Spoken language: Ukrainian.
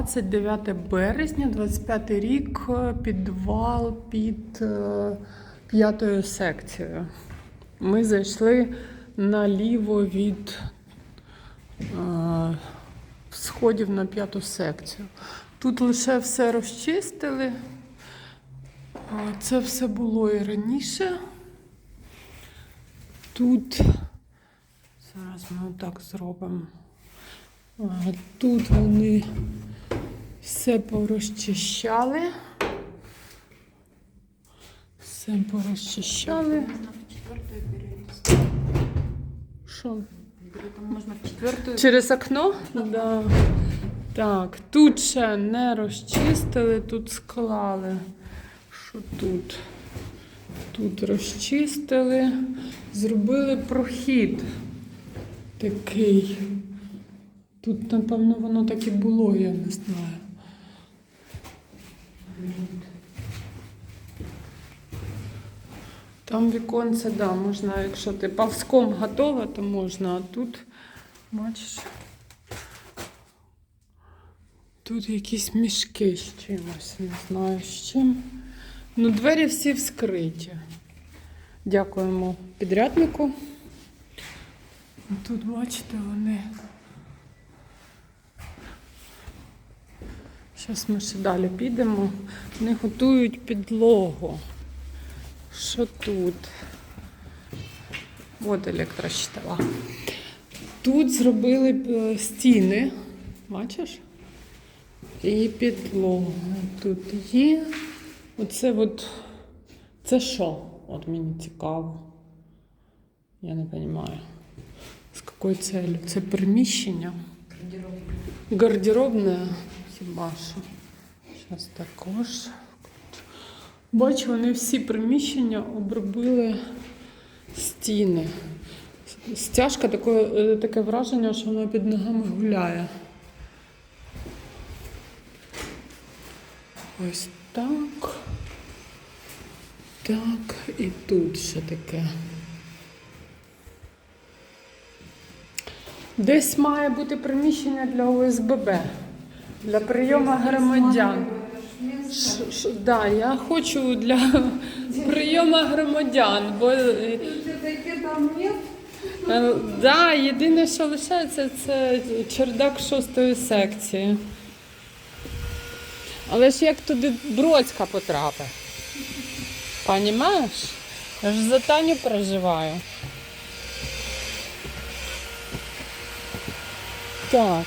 29 березня, 25 рік, е, підвал під е, п'ятою секцією. Ми зайшли наліво від е, сходів на п'яту секцію. Тут лише все розчистили. Це все було і раніше. Тут зараз ми отак зробимо. Тут вони все порозчищали. Все порозчищали. Що? Можно в четвертую. Через окно? Да. Так, тут ще не розчистили, тут склали. Що тут? Тут розчистили, зробили прохід такий. Тут, напевно, воно так і було, я не знаю. Там віконце, да, можна, якщо ти павском готова, то можна, а тут, бачиш, тут якісь мішки з чимось, не знаю з чим. Ну, двері всі вскриті. Дякуємо підряднику. Тут, бачите, вони. Зараз ми ще далі підемо. Вони готують підлогу. Що тут? От електрощитова. Тут зробили е, стіни, бачиш? І підлогу. Тут є. Оце от. Це що? От мені цікаво. Я не розумію. З якою целью? Це приміщення. Гардеробне хіба що. Зараз також. Бачу, вони всі приміщення обробили стіни. Стяжка таке, таке враження, що вона під ногами гуляє. Ось так. Так, і тут ще таке. Десь має бути приміщення для ОСББ, для прийому громадян. Ш- ш- Да, я хочу для прийому громадян, бо е, е, да, єдине, що лишається, це чердак шостої секції. Але ж як туди Бродська потрапить? Понімаєш? Я ж за Таню переживаю. Так.